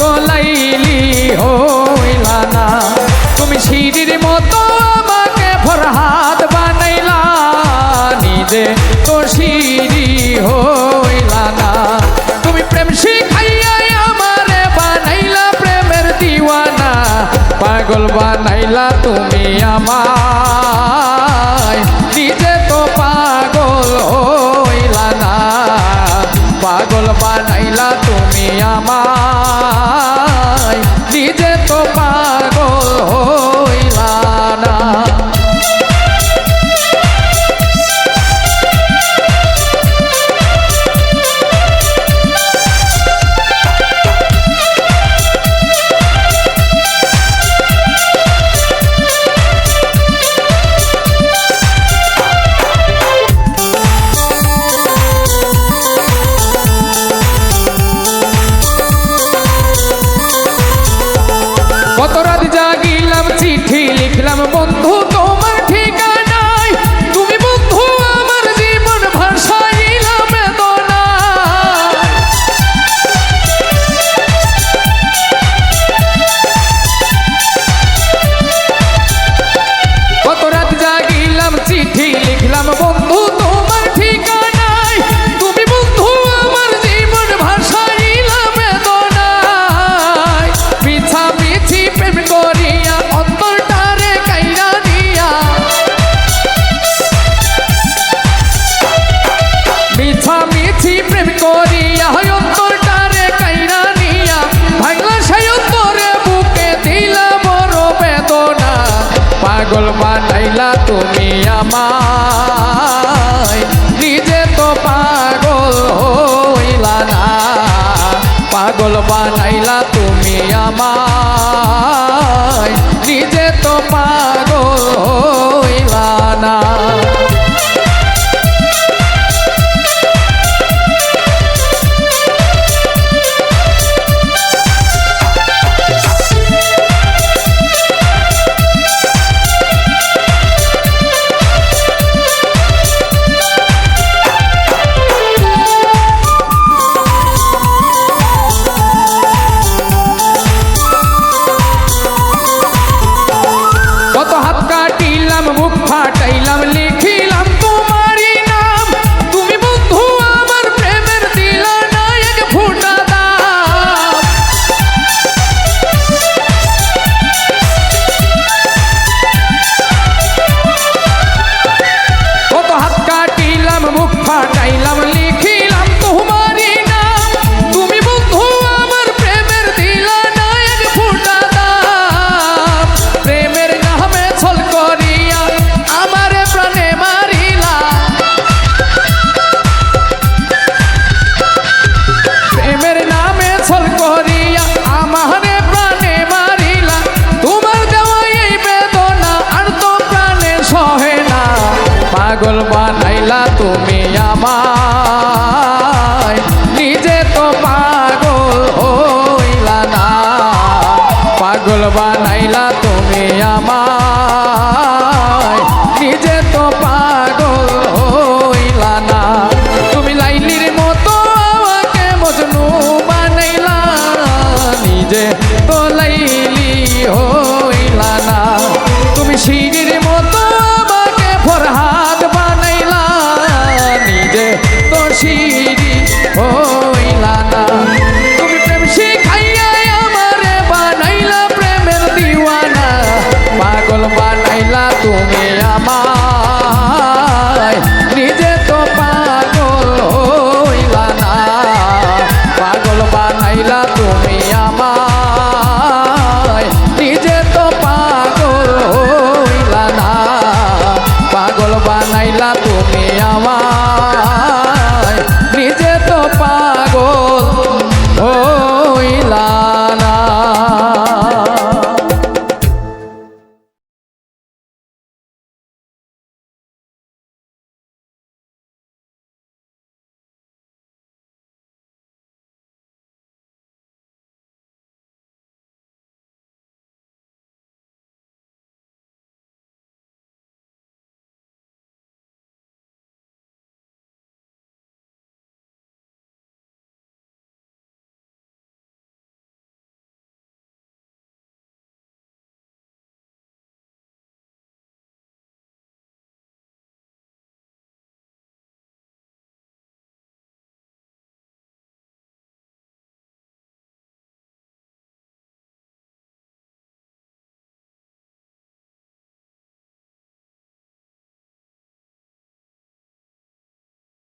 পলাইলি হইলা না। তুমি সিঁড়ির মতো আমাকে হাত বানাইলা। নিজে তো সিঁড়ি হইলা তুমি প্রেম শিখাইয়া আমারে বানাইলা প্রেমের দিওয়ানা। পাগল বানাইলা তুমি আমার পাগল বানাইলা তুমি আমায়। নিজে তো পাগল। তুমি আমার নিজে তো পাগল হইলা না। পাগল বানাইলা তুমি আমার કુલબા નૈલા તુમે